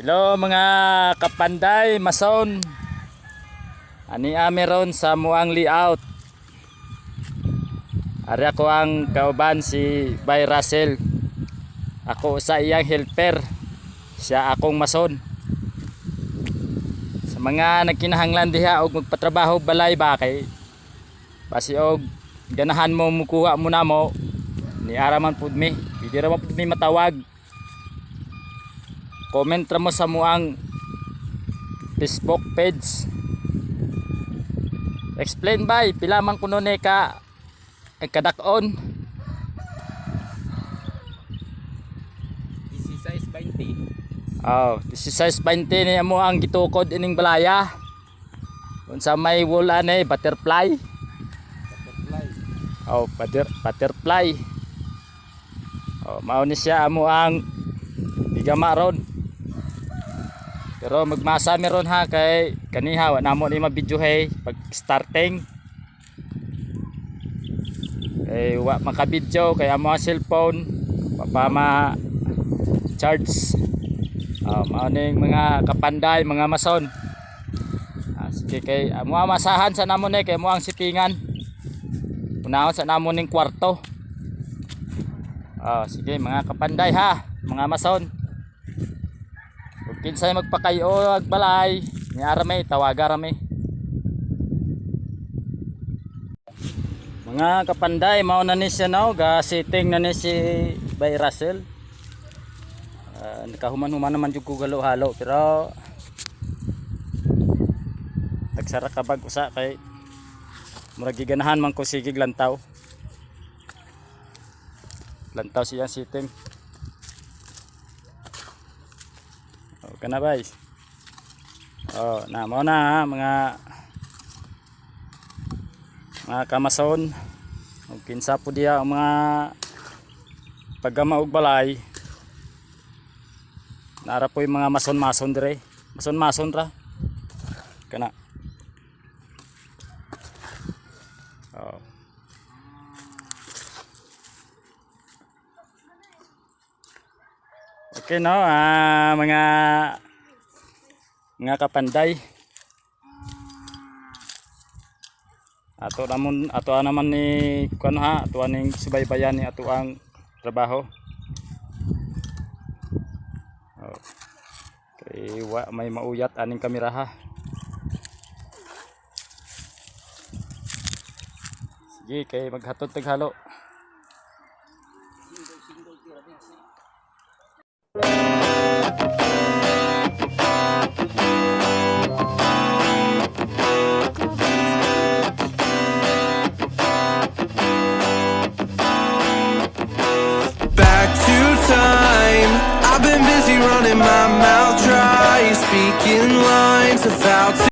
Hello mga kapanday, mason. Ani ameron sa muang layout. Ari ako ang kauban si Bay Russell. Ako sa iyang helper. Siya akong mason. Sa mga nagkinahanglan diha og magpatrabaho balay ba kay basi og ganahan mo mukuha mo na mo ni araman pud mi. Pwede ra man pud mi matawag comment ra mo sa muang Facebook page. Explain bay. Pila man kuno ni ka eh, kadakon. Isi size 20. oh this is size 20 ni mo ang gitukod ining balaya. Unsa may wool ani butterfly. Butterfly. oh butter, butterfly. Oh mao ni siya amo ang bigama ron pero magmasa meron ha kay kaniha wa namo ni mabidyo hay pag starting kay wa makabidyo kay amo cellphone wa pa ma charge oh, mao ning mga kapanday mga mason ah, sige kay amo masahan sa namo ni kay mo ang sipingan Unahon sa namo ning kwarto. Ah, sige mga kapanday ha, mga mason. Kinsay magpakayo ag balay, ni arame tawaga rame. Mga kapanday, mao na ni siya now, ga sitting na ni si Bay Russell. Ah, nakahuman-human naman jud ko galo-halo pero tagsara ka bag usa kay murag giganahan man ko sigig lantaw lantaw siya siting o kana bay. Oh na mo na ha, mga mga kamason. Ug kinsa po diya ang mga pagama og balay. Nara po yung mga mason-mason dire. Mason-mason ra. Kana Oh. Okay no, ah mga mga kapanday. Ato namon ato naman ni kuno ha, ato aning subaybayan ni ato ang trabaho. Okay, wa may mauyat aning kamera ha. Sige, kay maghatod taghalo. running my mouth dry Speaking lines of